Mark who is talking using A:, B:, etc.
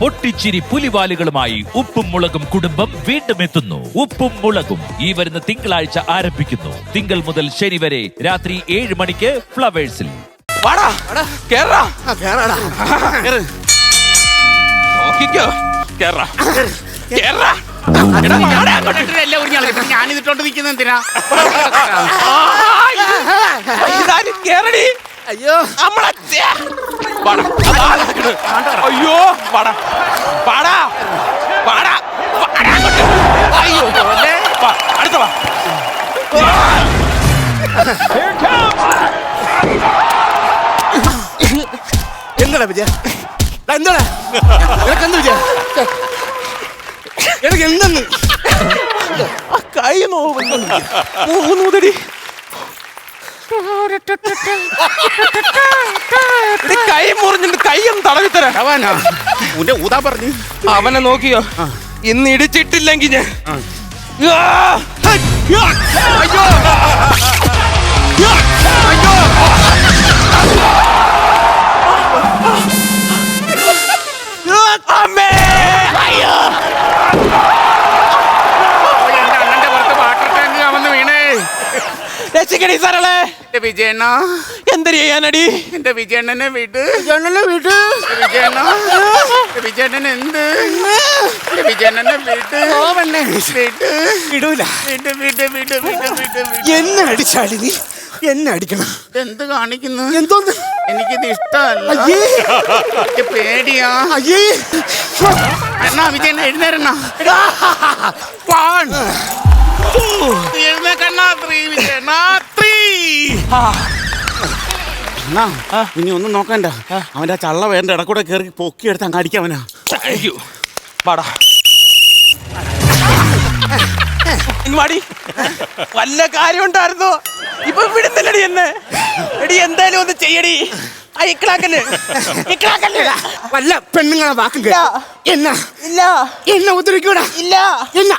A: പൊട്ടിച്ചിരി പുലിവാലുകളുമായി ഉപ്പും മുളകും കുടുംബം വീണ്ടും എത്തുന്നു. ഉപ്പും മുളകും ഈ വരുന്ന തിങ്കളാഴ്ച ആരംഭിക്കുന്നു. തിങ്കൾ മുതൽ ശനി വരെ രാത്രി ഏഴ് മണിക്ക് ഫ്ലവേഴ്സിൽ.
B: വാടാ കേറാ.
C: ആ, കേറാടാ.
B: കേറ്. നോക്കിക്കോ. കേറാ. കേറാ. എടാ, വാടാ. അങ്ങോട്ട്.
D: ഞാനിതിട്ടോണ്ട് നിൽക്കുന്ന എന്തിനാ?
B: കേരളീ കേറടി.
C: അയ്യോ.
B: നമ്മളെ ഛേ. വാടാ. അതാ നടക്കണ്. അയ്യോ വാടാ വാടാ വാടാ വാടാ അങ്ങോട്ട്. അയ്യോ വാ, അടുത്ത വാ
C: എന്താടാ വിജയ? ദാ എന്താടാ നിനക്ക് എന്ത് വിജയ? എനിക്ക് എന്തെന്ന്?
B: ആ കൈ നോവുന്നു.
D: അവനാ. ഉന്റെ ഊതാ പറഞ്ഞു.
B: അവനെ നോക്കിയോ? ഇന്ന് ഇടിച്ചിട്ടില്ലെങ്കിൽ ഞാൻ രക്ഷിക്കണി
D: എന്റെ വിജയണ്ണ
B: എന്ത് ചെയ്യാനടി?
D: എന്റെ വിജയണ്ണനെ വിട്.
C: വിജയണ്ണനെ വിട്.
D: വിജയണ്ണ. വിജയണ്ണൻ എന്ത്? വിജയണ്ണനെ വിട്.
C: ഓവണ്ണെ
D: വിട്.
C: വിടൂല.
D: വിട്ട് വിട്ട് വിട്ട് വിട്ട് വിട്ട് വീട്ട്
C: എന്നെ അടിച്ചാടി നീ. എന്നെ അടിക്കണം.
D: എന്ത് കാണിക്കുന്നു?
C: എന്തോന്ന്?
D: എനിക്കിത് ഇഷ്ടമല്ല.
C: അയ്യേ.
D: എനിക്ക് പേടിയാ.
C: അയ്യേ.
D: എന്നാ വിജയണ്ണ എഴുന്നേരണ
C: പാൺ.
D: എഴുന്നേക്കണ്ണ ത്രീ വിജയണ്ണ ത്രീ അണ്ണാ ഇനി ഒന്നും നോക്കണ്ട. അവന്റെ ആ ചള്ള വേണ്ട ഇടക്കൂടെ കയറി പൊക്കിയെടുത്ത് അങ്ങ് അടിക്കാവനാ
B: പാടാ വാടി. വല്ല കാര്യം ഉണ്ടായിരുന്നോ? ഇപ്പൊ വിടുന്നില്ലടി എന്നെ. എടി എന്തായാലും ഒന്ന് ചെയ്യടി.
C: വല്ല പെണ്ണുങ്ങളെ വാക്കും കേട്ടോ എന്നാ?
B: ഇല്ല.
C: എന്നാ ഉദ്ധരിക്കൂടാ?
B: ഇല്ല.
C: എന്നാ?